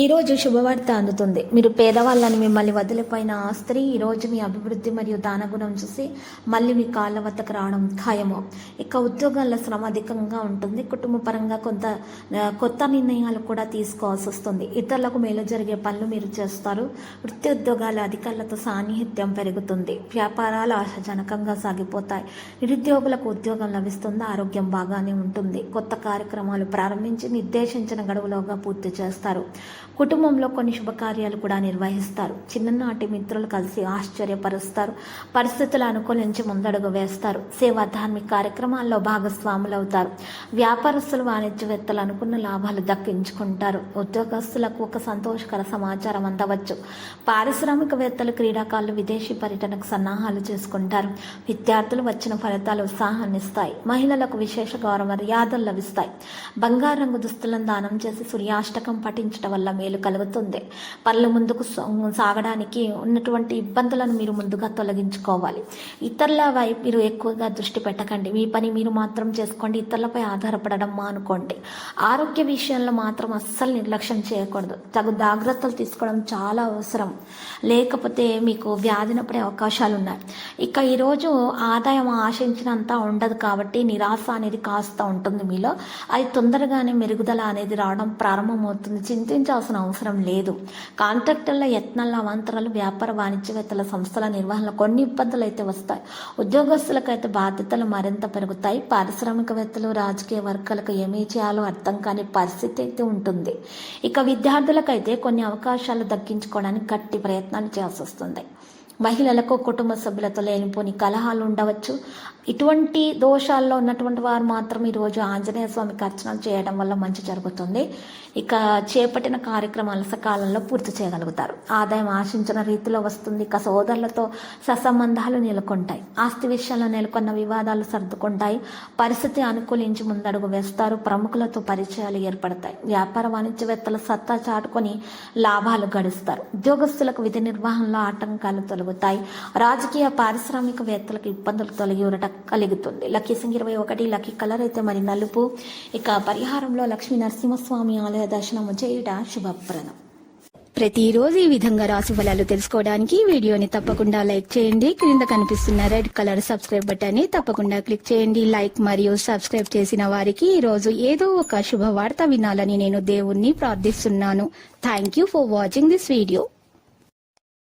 ఈరోజు శుభవార్త అందుతుంది. మీరు పేదవాళ్ళని మిమ్మల్ని వదిలిపోయిన ఆ స్త్రీ ఈ రోజు మీ అభివృద్ధి మరియు దానగుణం చూసి మళ్ళీ మీ కాళ్ళ వద్దకు రావడం ఖాయము. ఇక ఉద్యోగాల్లో శ్రమ అధికంగా ఉంటుంది. కుటుంబ పరంగా కొంత కొత్త నిర్ణయాలు కూడా తీసుకోవాల్సి వస్తుంది. ఇతరులకు మేలు జరిగే పనులు మీరు చేస్తారు. వృత్తి ఉద్యోగాల అధికారులతో సాన్నిహిత్యం పెరుగుతుంది. వ్యాపారాలు ఆశాజనకంగా సాగిపోతాయి. నిరుద్యోగులకు ఉద్యోగం లభిస్తుంది? ఆరోగ్యం బాగానే ఉంటుంది. కొత్త కార్యక్రమాలు ప్రారంభించి నిర్దేశించిన గడువులోగా పూర్తి చేస్తారు. కుటుంబంలో కొన్ని శుభకార్యాలు కూడా నిర్వహిస్తారు. చిన్ననాటి మిత్రులు కలిసి ఆశ్చర్యపరుస్తారు. పరిస్థితులు అనుకూలించి ముందడుగు వేస్తారు. సేవా ధార్మిక కార్యక్రమాల్లో భాగస్వాములు అవుతారు వ్యాపారస్తులు వాణిజ్యవేత్తలు అనుకున్న లాభాలు దక్కించుకుంటారు. ఉద్యోగస్తులకు ఒక సంతోషకర సమాచారం అందవచ్చు. పారిశ్రామికవేత్తలు క్రీడాకారులు విదేశీ పర్యటనకు సన్నాహాలు చేసుకుంటారు. విద్యార్థులు వచ్చిన ఫలితాలు ఉత్సాహాన్ని ఇస్తాయి. మహిళలకు విశేష గౌరవ మర్యాదలు లభిస్తాయి. బంగారు రంగు దుస్తులను దానం చేసి సూర్యాష్టకం పఠించడం వల్ల మేలు కలుగుతుంది. పనులు ముందుకు సాగడానికి ఉన్నటువంటి ఇబ్బందులను మీరు ముందుగా తొలగించుకోవాలి. ఇతరుల వైపు మీరు ఎక్కువగా దృష్టి పెట్టకండి. మీ పని మీరు మాత్రం చేసుకోండి. ఇతరులపై ఆధారపడడం మానుకోండి. ఆరోగ్య విషయంలో మాత్రం అస్సలు నిర్లక్ష్యం చేయకూడదు. తగు జాగ్రత్తలు తీసుకోవడం చాలా అవసరం. లేకపోతే మీకు వ్యాధిన పడే అవకాశాలు ఉన్నాయి. ఇక ఈరోజు ఆదాయం ఆశించినంత ఉండదు కాబట్టి నిరాశ అనేది కాస్త ఉంటుంది మీలో. అది తొందరగానే మెరుగుదల అనేది రావడం ప్రారంభమవుతుంది. చింతించాల్సిన అవసరం లేదు. కాంట్రాక్టర్ల యత్నాల అవాంతరాలు వ్యాపార వాణిజ్యవేత్తల సంస్థల నిర్వహణలో కొన్ని ఇబ్బందులు అయితే వస్తాయి. ఉద్యోగస్తులకైతే బాధ్యతలు మరింత పెరుగుతాయి. పారిశ్రామికవేత్తలు రాజకీయ వర్గాలకు ఏమీ చేయాలో అర్థం కాని పరిస్థితి అయితే ఉంటుంది. ఇక విద్యార్థులకైతే కొన్ని అవకాశాలు దక్కించుకోవడానికి గట్టి ప్రయత్నాలు చేయాల్సి వస్తుంది. మహిళలకు కుటుంబ సభ్యులతో లేనిపోని కలహాలు ఉండవచ్చు. ఇటువంటి దోషాల్లో ఉన్నటువంటి వారు మాత్రం ఈరోజు ఆంజనేయ స్వామికి అర్చన చేయడం వల్ల మంచి జరుగుతుంది. ఇక చేపట్టిన కార్యక్రమాలు సకాలంలో పూర్తి చేయగలుగుతారు. ఆదాయం ఆశించిన రీతిలో వస్తుంది. ఇక సోదరులతో ససంబంధాలు నెలకొంటాయి. ఆస్తి విషయంలో నెలకొన్న వివాదాలు సర్దుకుంటాయి. పరిస్థితి అనుకూలించి ముందడుగు వేస్తారు. ప్రముఖులతో పరిచయాలు ఏర్పడతాయి. వ్యాపార వాణిజ్యవేత్తలు సత్తా చాటుకొని లాభాలు గడిస్తారు. ఉద్యోగస్తులకు విధి నిర్వహణలో ఆటంకాలు తొలగుతాయి రాజకీయ పారిశ్రామికవేత్తలకు ఇబ్బందులు తొలగి ఉండటం కలుగుతుంది. లక్కీ సింగ్ ఇరవై ఒకటి లక్కీ కలర్ అయితే మరి నలుపు. ఇక పరిహారంలో లక్ష్మీ నరసింహస్వామి ఆలయ దర్శనం చేయుట శుభప్రదం. ప్రతిరోజు ఈ విధంగా రాశి ఫలాలు తెలుసుకోవడానికి వీడియోని తప్పకుండా లైక్ చేయండి. క్రింద కనిపిస్తున్న రెడ్ కలర్ సబ్స్క్రైబ్ బటన్ని తప్పకుండా క్లిక్ చేయండి. లైక్ మరియు సబ్స్క్రైబ్ చేసిన వారికి ఈ రోజు ఏదో ఒక శుభవార్త వినాలని నేను దేవుణ్ణి ప్రార్థిస్తున్నాను. Thank you for watching this video